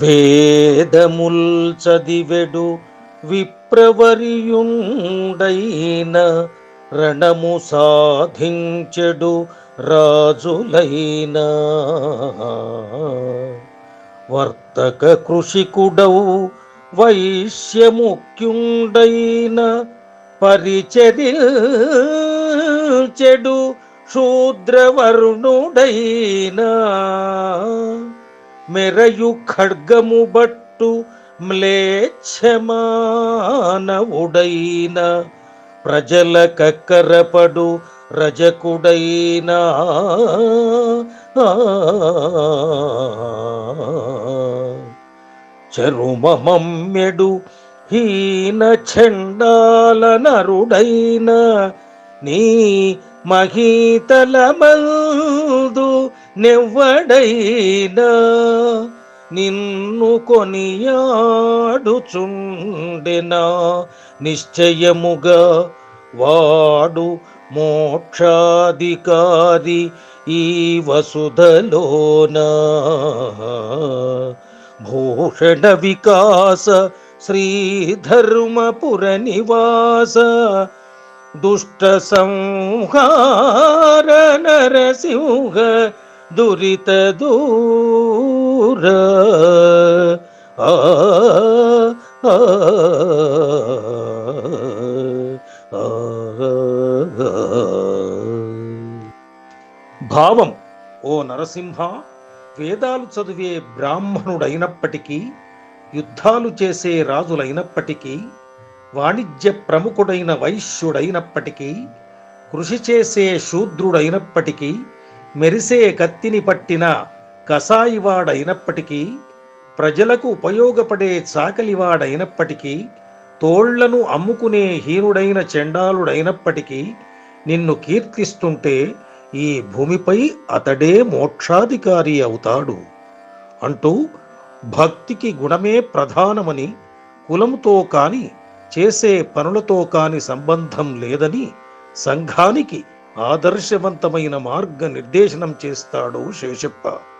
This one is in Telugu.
వేదముల్ చదివెడు విప్రవరియుండైన రణము సాధించెడు రాజులైన. వర్తక కృషికుడవు వైశ్యముఖ్యుండైన పరిచరి చెడు శూద్రవరుణుడైనా. మెరయు ఖడ్గము బట్టు మ్లేచ్ఛమానవుడైన ప్రజల కక్కరపడు రజకుడైనా. చరుమమ్యడు హీన చండాల నరుడైన నీ మహీతలమందు నెవ్వడైనా నిన్ను కొనియాడుచుండెనా? నిశ్చయముగా వాడు మోక్షాధికారి ఈ వసుధలోన? భూషణ వికాస శ్రీధర్మపుర నివాస దుష్ట సంహార నరసింహ దురిత దూర. ఆ, ఆ, భావం ఓ నరసింహ వేదాలు చదివే బ్రాహ్మణుడైనప్పటికీ యుద్ధాలు చేసే రాజులైనప్పటికీ వాణిజ్య ప్రముఖుడైన వైశ్యుడైనప్పటికీ కృషి చేసే శూద్రుడైనప్పటికీ మెరిసే కత్తిని పట్టిన కసాయివాడైనప్పటికీ ప్రజలకు ఉపయోగపడే చాకలివాడైనప్పటికీ తోళ్ళను అమ్ముకునే హీనుడైన చెండాలుడైనప్పటికీ నిన్ను కీర్తిస్తుంటే ఈ భూమిపై అతడే మోక్షాధికారి అవుతాడు. అంటూ భక్తికి గుణమే ప్రధానమని కులముతో కాని చేసే పనులతో కాని సంబంధం లేదని సంఘానికి ఆదర్శవంతమైన మార్గ నిర్దేశనం చేస్తాడు శేషప్ప.